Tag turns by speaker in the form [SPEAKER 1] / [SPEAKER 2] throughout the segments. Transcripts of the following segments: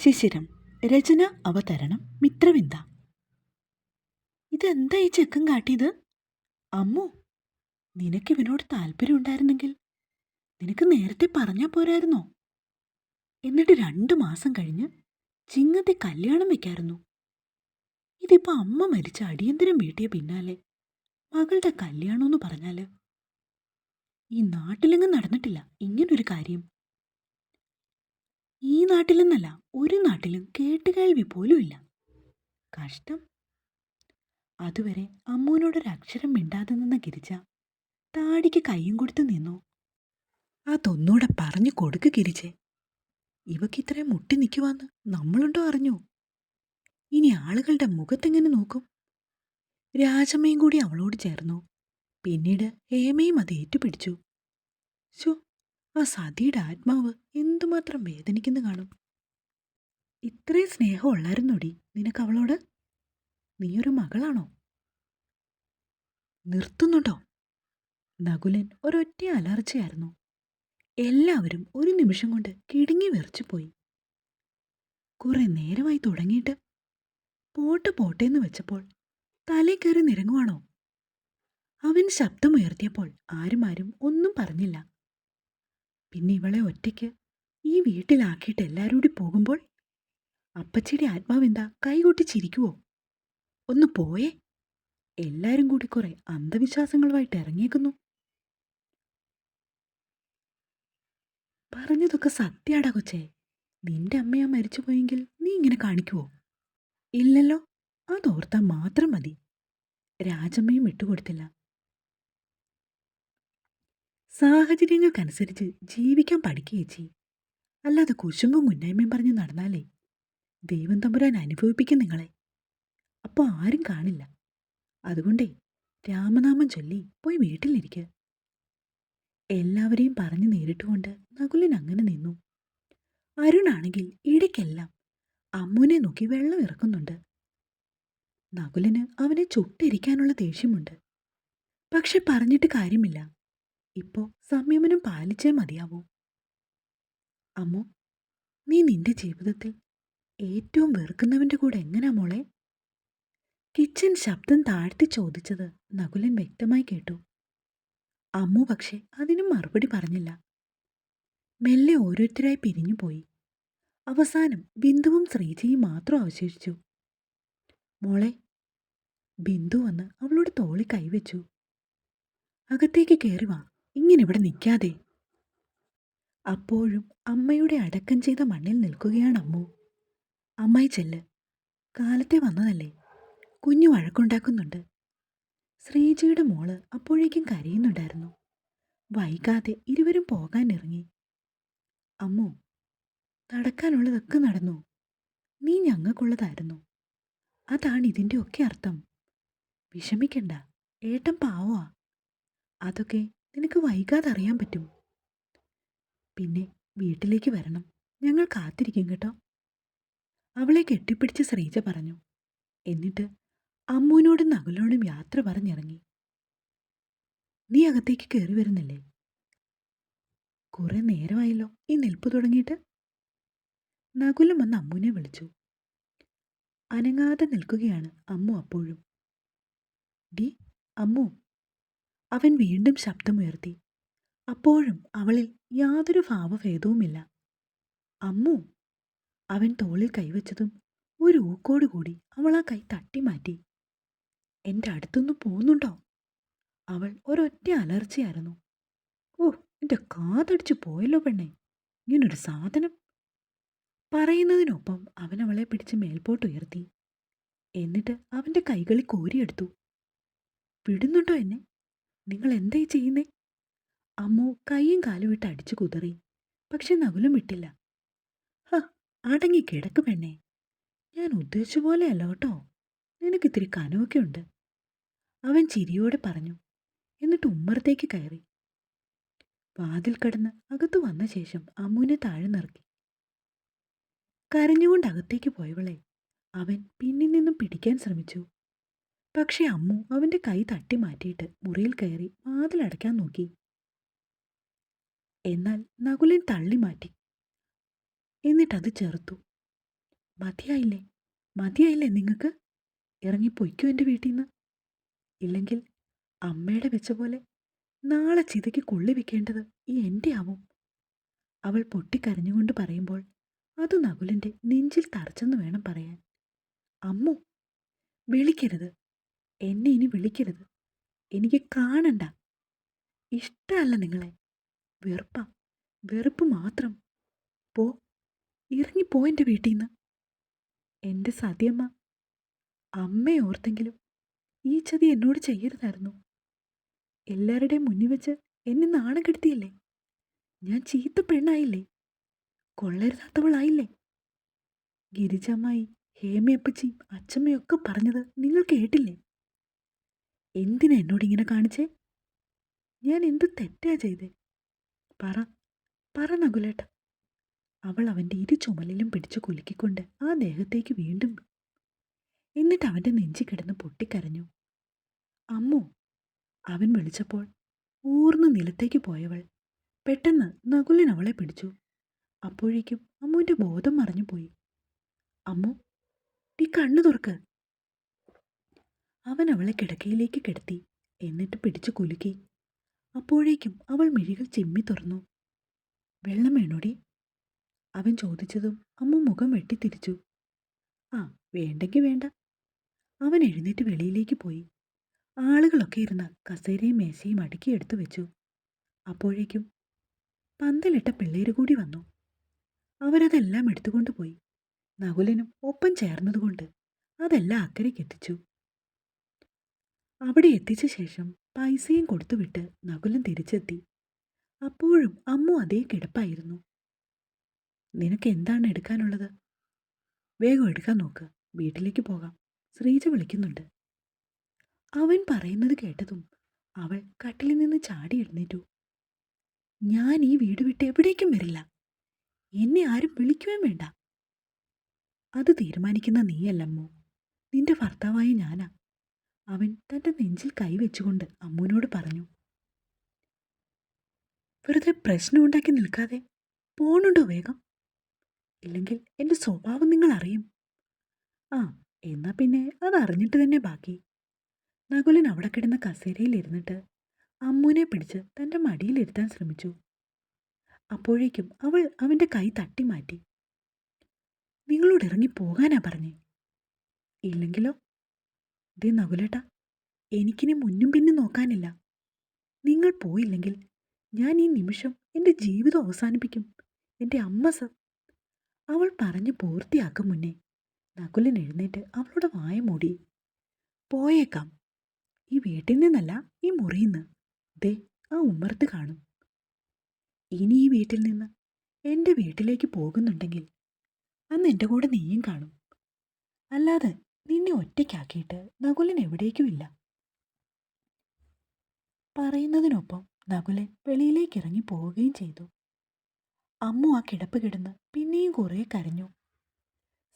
[SPEAKER 1] ശിശിരം. രചന അവതരണം മിത്രവിന്ദ. ഇതെന്താ ഈ ചെക്കൻ കാട്ടിയത്? അമ്മു നിനക്ക് ഇവനോട് താല്പര്യം ഉണ്ടായിരുന്നെങ്കിൽ നിനക്ക് നേരത്തെ പറഞ്ഞാ പോരായിരുന്നോ? എന്നിട്ട് രണ്ടു മാസം കഴിഞ്ഞ് ചിങ്ങത്തെ കല്യാണം വെക്കായിരുന്നു. ഇതിപ്പോ അമ്മ മരിച്ച അടിയന്തരം വീട്ടിയ പിന്നാലെ മകളുടെ കല്യാണമെന്ന് പറഞ്ഞാൽ ഈ നാട്ടിലെങ്ങും നടന്നിട്ടില്ല ഇങ്ങനൊരു കാര്യം. ഈ നാട്ടിലെന്നല്ല ഒരു നാട്ടിലും കേട്ടുകേൾവി പോലും ഇല്ല. കഷ്ടം. അതുവരെ അമ്മൂനോടൊരക്ഷരം മിണ്ടാതെ നിന്ന ഗിരിജ താടിക്ക് കൈയും കൊടുത്ത് നിന്നു. അതൊന്നൂടെ പറഞ്ഞു കൊടുക്ക് ഗിരിജെ. ഇവക്ക് ഇത്രയും മുട്ടി നിൽക്കുവാന്ന് നമ്മളുണ്ടോ അറിഞ്ഞു? ഇനി ആളുകളുടെ മുഖത്തെങ്ങനെ നോക്കും? രാജമ്മയും കൂടി അവളോട് ചേർന്നു. പിന്നീട് ഹേമയും അത് ഏറ്റുപിടിച്ചു. ശോ ആ സതിയുടെ ആത്മാവ് എന്തുമാത്രം വേദനിക്കുന്നു കാണും. ഇത്രയും സ്നേഹം ഉള്ളായിരുന്നോടി നിനക്ക് അവളോട്? നീയൊരു മകളാണോ? നിർത്തുന്നുണ്ടോ? നകുലൻ ഒരൊറ്റ അലർച്ചയായിരുന്നു. എല്ലാവരും ഒരു നിമിഷം കൊണ്ട് കിടുങ്ങി വിറച്ചുപോയി. കുറെ നേരമായി തുടങ്ങിയിട്ട് പോട്ട് പോട്ടേന്ന് വെച്ചപ്പോൾ തലേ കയറി നിരങ്ങുവാണോ? അവൻ ശബ്ദമുയർത്തിയപ്പോൾ ആരും ആരും ഒന്നും പറഞ്ഞില്ല. പിന്നെ ഇവളെ ഒറ്റയ്ക്ക് ഈ വീട്ടിലാക്കിയിട്ട് എല്ലാരൂടി പോകുമ്പോൾ അപ്പച്ചിയുടെ ആത്മാവെന്താ കൈകൊട്ടി ചിരിക്കുവോ? ഒന്ന് പോയേ. എല്ലാവരും കൂടി കുറെ അന്ധവിശ്വാസങ്ങളുമായിട്ട് ഇറങ്ങിയേക്കുന്നു. പറഞ്ഞതൊക്കെ സത്യാടാ കൊച്ചേ. നിന്റെ അമ്മയാ മരിച്ചു പോയെങ്കിൽ നീ ഇങ്ങനെ കാണിക്കുവോ? ഇല്ലല്ലോ. അതോർത്താൽ മാത്രം മതി. രാജമ്മയും വിട്ടുകൊടുത്തില്ല. സാഹചര്യങ്ങൾക്കനുസരിച്ച് ജീവിക്കാൻ പഠിക്കേച്ചി അല്ലാതെ കുശുമ്പും കുന്നായ്മയും പറഞ്ഞ് നടന്നാലേ ദൈവം തമ്പുരാൻ അനുഭവിപ്പിക്കും നിങ്ങളെ. അപ്പോൾ ആരും കാണില്ല. അതുകൊണ്ടേ രാമനാമം ചൊല്ലി പോയി വീട്ടിലിരിക്കുക എല്ലാവരെയും പറഞ്ഞു നേരിട്ടുകൊണ്ട് നകുലൻ അങ്ങനെ നിന്നു. അരുണാണെങ്കിൽ ഇടയ്ക്കെല്ലാം അമ്മുനെ നോക്കി വെള്ളം ഇറക്കുന്നുണ്ട്. നകുലന് അവനെ ചുട്ടിരിക്കാനുള്ള ദേഷ്യമുണ്ട്. പക്ഷെ പറഞ്ഞിട്ട് കാര്യമില്ല. ഇപ്പോ സംയമനം പാലിച്ചേ മതിയാവൂ. അമ്മോ നീ നിന്റെ ജീവിതത്തിൽ ഏറ്റവും വെറുക്കുന്നവന്റെ കൂടെ എങ്ങനാ മോളെ? കിച്ചൻ ശബ്ദം താഴ്ത്തി ചോദിച്ചത് നകുലൻ വ്യക്തമായി കേട്ടു. അമ്മു പക്ഷെ അതിനും മറുപടി പറഞ്ഞില്ല. മെല്ലെ ഓരോരുത്തരായി പിരിഞ്ഞുപോയി അവസാനം ബിന്ദുവും ശ്രീജയും മാത്രം അവശേഷിച്ചു. മോളെ ബിന്ദു വന്ന് അവളോട് തോളി കൈവച്ചു. അകത്തേക്ക് കയറി വാ. ഇങ്ങനെ ഇവിടെ നിൽക്കാതെ. അപ്പോഴും അമ്മയുടെ അടക്കം ചെയ്ത മണ്ണിൽ നിൽക്കുകയാണ് അമ്മു അമ്മായി ചെല്ല്. കാലത്തെ വന്നതല്ലേ. കുഞ്ഞു വഴക്കുണ്ടാക്കുന്നുണ്ട്. ശ്രീജിയുടെ മോൾ അപ്പോഴേക്കും കരയുന്നുണ്ടായിരുന്നു. വൈകാതെ ഇരുവരും പോകാൻ പോകാനിറങ്ങി. അമ്മു നടക്കാനുള്ളതൊക്കെ നടന്നു. നീ ഞങ്ങൾക്കുള്ളതായിരുന്നു. അതാണ് ഇതിന്റെ ഒക്കെ അർത്ഥം. വിഷമിക്കണ്ട. ഏട്ടൻ പാവാ അതൊക്കെ നിനക്ക് വൈകാതെ അറിയാൻ പറ്റും പിന്നെ വീട്ടിലേക്ക് വരണം. ഞങ്ങൾ കാത്തിരിക്കും കേട്ടോ. അവളെ കെട്ടിപ്പിടിച്ച് ശ്രീജ പറഞ്ഞു. എന്നിട്ട് അമ്മുവിനോടും നകുലോടും യാത്ര പറഞ്ഞിറങ്ങി. നീ അകത്തേക്ക് കയറി വരുന്നില്ലേ? കുറെ നേരമായല്ലോ. ഈ നിൽപ്പ് തുടങ്ങിയിട്ട്? നകുലം വന്ന് അമ്മുവിനെ വിളിച്ചു. അനങ്ങാതെ നിൽക്കുകയാണ് അമ്മു അപ്പോഴും. ഡി അമ്മു അവൻ വീണ്ടും ശബ്ദമുയർത്തി. അപ്പോഴും അവളിൽ യാതൊരു ഭാവഭേദവുമില്ല. അമ്മു അവൻ തോളിൽ കൈവച്ചതും ഒരു ഊക്കോടുകൂടി അവൾ ആ കൈ തട്ടി മാറ്റി. എന്റെ അടുത്തൊന്നും പോകുന്നുണ്ടോ അവൾ ഒരൊറ്റ അലർച്ചയായിരുന്നു. ഓ എന്റെ കാതടിച്ചു പോയല്ലോ പെണ്ണെ ഇങ്ങനൊരു സാധനം. പറയുന്നതിനൊപ്പം അവൻ അവളെ പിടിച്ച് മേൽപോട്ടുയർത്തി എന്നിട്ട് അവന്റെ കൈകളിൽ കോരിയെടുത്തു. വിടുന്നുണ്ടോ എന്നെ? നിങ്ങൾ എന്തേ ചെയ്യുന്നേ? അമ്മു കൈയും കാലും വിട്ട് അടിച്ചു കുതറി. പക്ഷെ നകുലും വിട്ടില്ല. ഹ അടങ്ങി കിടക്ക് പെണ്ണേ. ഞാൻ ഉദ്ദേശിച്ച പോലെയല്ല കേട്ടോ. നിനക്കിത്തിരി കനമൊക്കെ ഉണ്ട്. അവൻ ചിരിയോടെ പറഞ്ഞു. എന്നിട്ട് ഉമ്മറത്തേക്ക് കയറി. വാതിൽ കടന്ന് അകത്തു വന്ന ശേഷം അമ്മുവിനെ താഴെ നിറക്കി കരഞ്ഞുകൊണ്ട് അകത്തേക്ക് പോയവളെ അവൻ പിന്നിൽ നിന്നും പിടിക്കാൻ ശ്രമിച്ചു. പക്ഷെ അമ്മു അവന്റെ കൈ തട്ടി മാറ്റിയിട്ട് മുറിയിൽ കയറി വാതിലടയ്ക്കാൻ നോക്കി. എന്നാൽ നകുലൻ തള്ളി മാറ്റി. എന്നിട്ടത് ചെറുത്തു. മതിയായില്ലേ? മതിയായില്ലേ നിങ്ങൾക്ക് ഇറങ്ങി പൊയ്ക്കോ എന്റെ വീട്ടിൽ നിന്ന് ഇല്ലെങ്കിൽ അമ്മയുടെ വെച്ച പോലെ നാളെ ചിതയ്ക്ക് കൊള്ളി വെക്കേണ്ടത് ഈ എന്റെ ആവും. അവൾ പൊട്ടിക്കരഞ്ഞുകൊണ്ട് പറയുമ്പോൾ അത് നകുലന്റെ നെഞ്ചിൽ തറച്ചെന്ന് വേണം പറയാൻ. അമ്മു വിളിക്കരുത്. എന്നെ ഇനി വിളിക്കരുത്. എനിക്ക് കാണണ്ട. ഇഷ്ടമല്ല നിങ്ങളെ. വെറുപ്പാ. വെറുപ്പ് മാത്രം. പോ. ഇറങ്ങിപ്പോ എന്റെ വീട്ടിൽ നിന്ന് എന്റെ സതിയമ്മ. അമ്മയെ ഓർത്തെങ്കിലും ഈ ചതി എന്നോട് ചെയ്യരുതായിരുന്നു. എല്ലാവരുടെയും മുന്നിൽ വെച്ച് എന്നെ നാണം കെടുത്തിയില്ലേ? ഞാൻ ചീത്ത പെണ്ണായില്ലേ? കൊള്ളരുതാത്തവളായില്ലേ? ഗിരിജമ്മായി ഹേമയപ്പച്ചിയും അച്ചമ്മയൊക്കെ പറഞ്ഞത് നിങ്ങൾ കേട്ടില്ലേ? എന്തിനാ എന്നോട് ഇങ്ങനെ കാണിച്ചേ? ഞാൻ എന്ത് തെറ്റാ ചെയ്തേ? പറ പറ നകുലേട്ട. അവൾ അവന്റെ ഇരു ചുമലിലും പിടിച്ചു കുലുക്കിക്കൊണ്ട് ആ ദേഹത്തേക്ക് വീണ്ടും എന്നിട്ട് അവന്റെ നെഞ്ചി കിടന്ന് പൊട്ടിക്കരഞ്ഞു. അമ്മു അവൻ വിളിച്ചപ്പോൾ ഊർന്ന് നിലത്തേക്ക് പോയവൾ പെട്ടെന്ന് നകുലൻ അവളെ പിടിച്ചു. അപ്പോഴേക്കും അമ്മുവിന്റെ ബോധം മറഞ്ഞുപോയി. അമ്മു നീ കണ്ണു തുറക്ക്. അവൻ അവളെ കിടക്കയിലേക്ക് കിടത്തി എന്നിട്ട് പിടിച്ചു കുലുക്കി. അപ്പോഴേക്കും അവൾ മിഴികൾ ചിമ്മി തുറന്നു. വെള്ളം വേണോടി? അവൻ ചോദിച്ചതും അമ്മ മുഖം വെട്ടിത്തിരിച്ചു ആ വേണ്ടെങ്കിൽ വേണ്ട. അവൻ എഴുന്നേറ്റ് വെളിയിലേക്ക് പോയി. ആളുകളൊക്കെ ഇരുന്ന കസേരയും മേശയും അടുക്കി എടുത്തു വെച്ചു. അപ്പോഴേക്കും പന്തലിട്ട പിള്ളേര് കൂടി വന്നു. അവരതെല്ലാം എടുത്തുകൊണ്ടുപോയി നകുലനും ഒപ്പം ചേർന്നതുകൊണ്ട് അതെല്ലാം അക്കരയ്ക്ക് എത്തിച്ചു. അവിടെ എത്തിച്ച ശേഷം പൈസയും കൊടുത്തുവിട്ട് നകുലൻ തിരിച്ചെത്തി. അപ്പോഴും അമ്മു അതേ കിടപ്പായിരുന്നു. നിനക്ക് എന്താണ് എടുക്കാനുള്ളത്? വേഗം എടുക്കാൻ നോക്ക്. വീട്ടിലേക്ക് പോകാം. ശ്രീജ വിളിക്കുന്നുണ്ട്. അവൻ പറയുന്നത് കേട്ടതും അവൾ കട്ടിലിൽ നിന്ന് ചാടി എഴുന്നേറ്റു. ഞാൻ ഈ വീട് വിട്ട് എവിടേക്കും വരില്ല. എന്നെ ആരും വിളിക്കുകയും വേണ്ട. അത് തീരുമാനിക്കുന്ന നീയല്ലമ്മോ നിന്റെ ഭർത്താവായ ഞാനാ. അവൻ തന്റെ നെഞ്ചിൽ കൈവച്ചുകൊണ്ട് അമ്മുവിനോട് പറഞ്ഞു വെറുതെ പ്രശ്നമുണ്ടാക്കി നിൽക്കാതെ പോണുണ്ടോ വേഗം? ഇല്ലെങ്കിൽ എന്റെ സ്വഭാവം നിങ്ങൾ അറിയും. ആ എന്നാ പിന്നെ അത് അറിഞ്ഞിട്ട് തന്നെ ബാക്കി. നകുലൻ അവിടെ കിടന്ന കസേരയിൽ ഇരുന്നിട്ട് അമ്മുവിനെ പിടിച്ച് തന്റെ മടിയിലിരുത്താൻ ശ്രമിച്ചു. അപ്പോഴേക്കും അവൾ അവന്റെ കൈ തട്ടി മാറ്റി നിങ്ങളോട് ഇറങ്ങി പോകാനാ പറഞ്ഞേ? ഇല്ലെങ്കിലോ ദേ നകുലേട്ടാ എനിക്കിനി മുന്നും പിന്നും നോക്കാനില്ല. നിങ്ങൾ പോയില്ലെങ്കിൽ ഞാൻ ഈ നിമിഷം എന്റെ ജീവിതം അവസാനിപ്പിക്കും. എന്റെ അമ്മ സർ അവൾ പറഞ്ഞു പൂർത്തിയാക്കും മുന്നേ നകുലൻ എഴുന്നേറ്റ് അവളുടെ വായ മൂടി. പോയേക്കാം. ഈ വീട്ടിൽ നിന്നല്ല ഈ മുറിയിൽ നിന്ന് ദേ ആ ഉമ്മർത്ത് കാണും. ഇനി ഈ വീട്ടിൽ നിന്ന് എന്റെ വീട്ടിലേക്ക് പോകുന്നുണ്ടെങ്കിൽ അന്ന് എന്റെ കൂടെ നീയും കാണും. അല്ലാതെ നിന്നെ ഒറ്റയ്ക്കാക്കിയിട്ട് നകുലൻ എവിടേക്കുമില്ല. പറയുന്നതിനൊപ്പം നകുലൻ വെളിയിലേക്ക് ഇറങ്ങി പോവുകയും ചെയ്തു. അമ്മു ആ കിടപ്പ് കിടന്ന് പിന്നെയും കുറേ കരഞ്ഞു.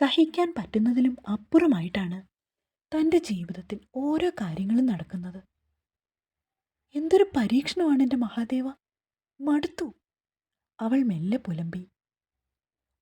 [SPEAKER 1] സഹിക്കാൻ പറ്റുന്നതിലും അപ്പുറമായിട്ടാണ് തന്റെ ജീവിതത്തിൽ ഓരോ കാര്യങ്ങളും നടക്കുന്നത്. എന്തൊരു പരീക്ഷണമാണ് എന്റെ മഹാദേവ. മടുത്തു. അവൾ മെല്ലെ പുലമ്പി.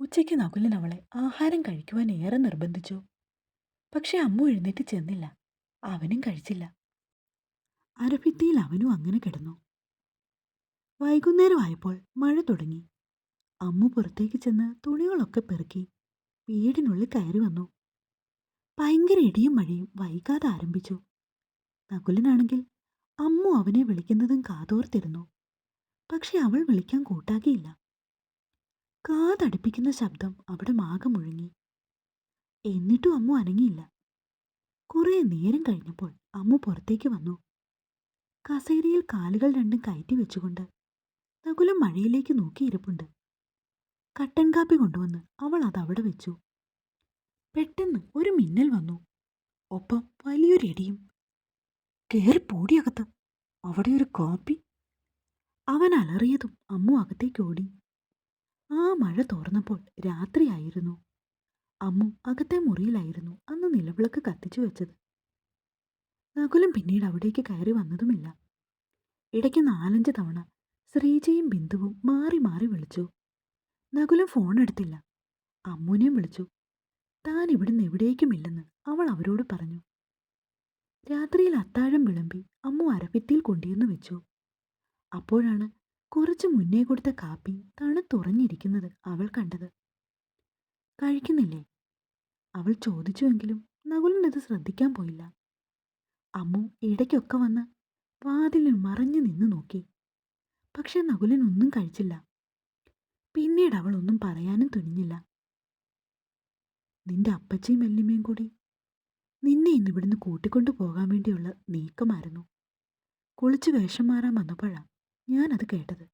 [SPEAKER 1] ഉച്ചയ്ക്ക് നകുലൻ അവളെ ആഹാരം കഴിക്കുവാൻ ഏറെ നിർബന്ധിച്ചു. പക്ഷെ അമ്മു എഴുന്നേറ്റ് ചെന്നില്ല. അവനും കഴിച്ചില്ല. അരഭിത്തിയിൽ അവനും അങ്ങനെ കിടന്നു. വൈകുന്നേരമായപ്പോൾ മഴ തുടങ്ങി. അമ്മു പുറത്തേക്ക് ചെന്ന് തുണികളൊക്കെ പെറുക്കി വീടിനുള്ളിൽ കയറി വന്നു. ഭയങ്കര ഇടിയും മഴയും വൈകാതെ ആരംഭിച്ചു. നകുലനാണെങ്കിൽ അമ്മു അവനെ വിളിക്കുന്നതും കാതോർത്തിരുന്നു. പക്ഷെ അവൾ വിളിക്കാൻ കൂട്ടാക്കിയില്ല. കാതടിപ്പിക്കുന്ന ശബ്ദം അവിടെ മാകെ മുഴങ്ങി. എന്നിട്ടും അമ്മു അനങ്ങിയില്ല. കുറേ നേരം കഴിഞ്ഞപ്പോൾ അമ്മു പുറത്തേക്ക് വന്നു. കസേരയിൽ കാലുകൾ രണ്ടും കയറ്റി വെച്ചുകൊണ്ട് നകുലം മഴയിലേക്ക് നോക്കിയിരിപ്പുണ്ട് കട്ടൻ കാപ്പി കൊണ്ടുവന്ന് അവൾ അത് അവിടെ വെച്ചു. പെട്ടെന്ന് ഒരു മിന്നൽ വന്നു. ഒപ്പം വലിയൊരു ഇടിയും. കയറി പൂടിയകത്ത് അവിടെ ഒരു കാപ്പി. അവൻ അലറിയതും അമ്മു അകത്തേക്ക് ഓടി. ആ മഴ തോർന്നപ്പോൾ രാത്രിയായിരുന്നു. അമ്മു അകത്തെ മുറിയിലായിരുന്നു അന്ന് നിലവിളക്ക് കത്തിച്ചു വെച്ചത്. നകുലം പിന്നീട് അവിടേക്ക് കയറി വന്നതുമില്ല. ഇടയ്ക്ക് നാലഞ്ച് തവണ ശ്രീജയും ബിന്ദുവും മാറി മാറി വിളിച്ചു. നകുലം ഫോൺ എടുത്തില്ല. അമ്മുവിനെയും വിളിച്ചു. താൻ ഇവിടുന്ന് എവിടേക്കുമില്ലെന്ന് അവൾ അവരോട് പറഞ്ഞു. രാത്രിയിൽ അത്താഴം വിളമ്പി അമ്മു അരപ്പിത്തിയിൽ കൊണ്ടിരുന്നു വെച്ചു. അപ്പോഴാണ് കുറച്ച് മുന്നേ കൊടുത്ത കാപ്പി തണുത്തുറഞ്ഞിരിക്കുന്നത് അവൾ കണ്ടത്. കഴിക്കുന്നില്ലേ? അവൾ ചോദിച്ചുവെങ്കിലും നകുലനത് ശ്രദ്ധിക്കാൻ പോയില്ല. അമ്മു ഇടയ്ക്കൊക്കെ വന്ന് വാതിലിൽ മറഞ്ഞു നിന്ന് നോക്കി. പക്ഷെ നകുലൻ ഒന്നും കഴിച്ചില്ല. പിന്നീട് അവൾ ഒന്നും പറയാനും തുനിഞ്ഞില്ല. നിന്റെ അപ്പച്ചയും വല്യമ്മയും കൂടി നിന്നെ ഇന്ന് ഇവിടുന്ന് കൂട്ടിക്കൊണ്ടു പോകാൻ വേണ്ടിയുള്ള നീക്കമായിരുന്നു. കുളിച്ച് വേഷം മാറാൻ വന്നപ്പോഴാ ഞാനത് കേട്ടത്.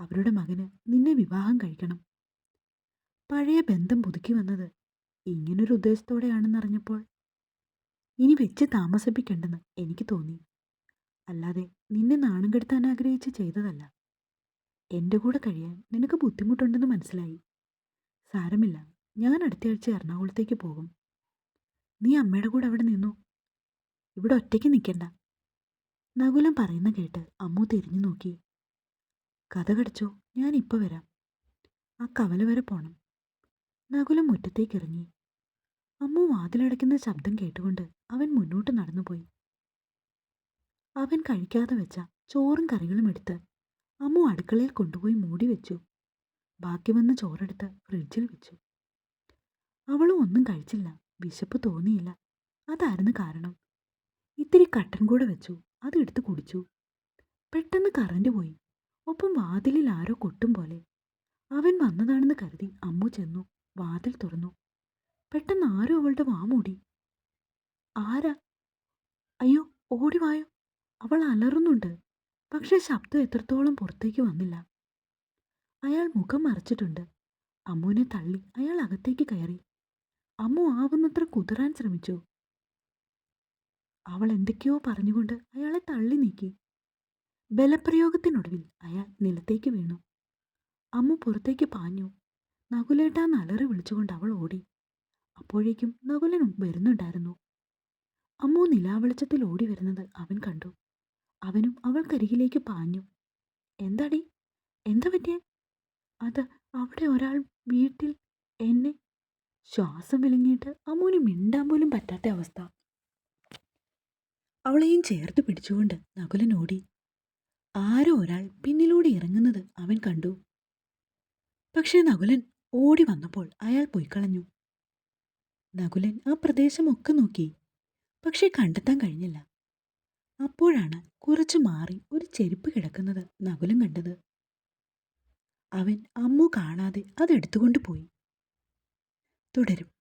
[SPEAKER 1] അവരുടെ മകന് നിന്നെ വിവാഹം കഴിക്കണം. പഴയ ബന്ധം പുതുക്കി വന്നത് ഇങ്ങനൊരു ഉദ്ദേശത്തോടെയാണെന്നറിഞ്ഞപ്പോൾ ഇനി വെച്ച് താമസിപ്പിക്കണ്ടെന്ന് എനിക്ക് തോന്നി. അല്ലാതെ നിന്നെ നാണം കെടുത്താൻ ആഗ്രഹിച്ച് ചെയ്തതല്ല. എന്റെ കൂടെ കഴിയാൻ നിനക്ക് ബുദ്ധിമുട്ടുണ്ടെന്ന് മനസ്സിലായി. സാരമില്ല ഞാൻ അടുത്തയാഴ്ച എറണാകുളത്തേക്ക് പോകും. നീ അമ്മയുടെ കൂടെ അവിടെ നിന്നു? ഇവിടെ ഒറ്റയ്ക്ക് നിൽക്കണ്ട നകുലം പറയുന്ന കേട്ട് അമ്മു തിരിഞ്ഞു നോക്കി. കഥ കടിച്ചോ? ഞാൻ ഇപ്പോൾ വരാം. ആ കവല വരെ പോണം. നകുലം മുറ്റത്തേക്ക് ഇറങ്ങി. അമ്മു വാതിലടയ്ക്കുന്ന ശബ്ദം കേട്ടുകൊണ്ട് അവൻ മുന്നോട്ട് നടന്നുപോയി. അവൻ കഴിക്കാതെ വെച്ച ചോറും കറികളും എടുത്ത് അമ്മു അടുക്കളയിൽ കൊണ്ടുപോയി മൂടി വെച്ചു. ബാക്കി വന്ന ചോറെടുത്ത് ഫ്രിഡ്ജിൽ വെച്ചു. അവളും ഒന്നും കഴിച്ചില്ല. വിശപ്പ് തോന്നിയില്ല. അതായിരുന്നു കാരണം. ഇത്തിരി കട്ടൻ കൂടെ വെച്ചു. അത് അതെടുത്ത് കുടിച്ചു. പെട്ടെന്ന് കറണ്ട് പോയി. ഒപ്പം വാതിലിൽ ആരോ കൊട്ടും പോലെ. അവൻ വന്നതാണെന്ന് കരുതി അമ്മു ചെന്നു. വാതിൽ തുറന്നു. പെട്ടെന്ന് ആരോ അവളുടെ വാമൂടി ആരാ? അയ്യോ ഓടിവായോ അവൾ അലറുന്നുണ്ട്. പക്ഷേ ശബ്ദം എത്രത്തോളം പുറത്തേക്ക് വന്നില്ല. അയാൾ മുഖം മറച്ചിട്ടുണ്ട്. അമ്മുവിനെ തള്ളി അയാൾ അകത്തേക്ക് കയറി. അമ്മു ആവുന്നത്ര കുതിരാൻ ശ്രമിച്ചു? അവൾ എന്തൊക്കെയോ പറഞ്ഞുകൊണ്ട് അയാളെ തള്ളി നീക്കി. ബലപ്രയോഗത്തിനൊടുവിൽ അയാൾ നിലത്തേക്ക് വീണു. അമ്മു പുറത്തേക്ക് പാഞ്ഞു. നകുലേട്ടാന്ന് അലറി വിളിച്ചുകൊണ്ട് അവൾ ഓടി. അപ്പോഴേക്കും നകുലനും വരുന്നുണ്ടായിരുന്നു. അമ്മു നിലാവെളിച്ചത്തിൽ ഓടി വരുന്നത് അവൻ കണ്ടു. അവനും അവൾക്കരികിലേക്ക് പാഞ്ഞു. എന്താടി? എന്താ പറ്റിയ? അത് അവിടെ ഒരാൾ വീട്ടിൽ എന്നെ ശ്വാസം വിലങ്ങിയിട്ട് അമ്മുവിന് മിണ്ടാൻ പോലും പറ്റാത്ത അവസ്ഥ. അവളെയും ചേർത്ത് പിടിച്ചുകൊണ്ട് നകുലൻ ഓടി. ആരോ ഒരാൾ പിന്നിലൂടെ ഇറങ്ങുന്നത് അവൻ കണ്ടു. പക്ഷേ നകുലൻ ഓടി വന്നപ്പോൾ അയാൾ പോയിക്കളഞ്ഞു. നകുലൻ ആ പ്രദേശമൊക്കെ നോക്കി. പക്ഷെ കണ്ടെത്താൻ കഴിഞ്ഞില്ല. അപ്പോഴാണ് കുറച്ചു മാറി ഒരു ചെരുപ്പ് കിടക്കുന്നത് നകുലൻ കണ്ടത്. അവൻ അമ്മു കാണാതെ അതെടുത്തുകൊണ്ട് പോയി. തുടരും.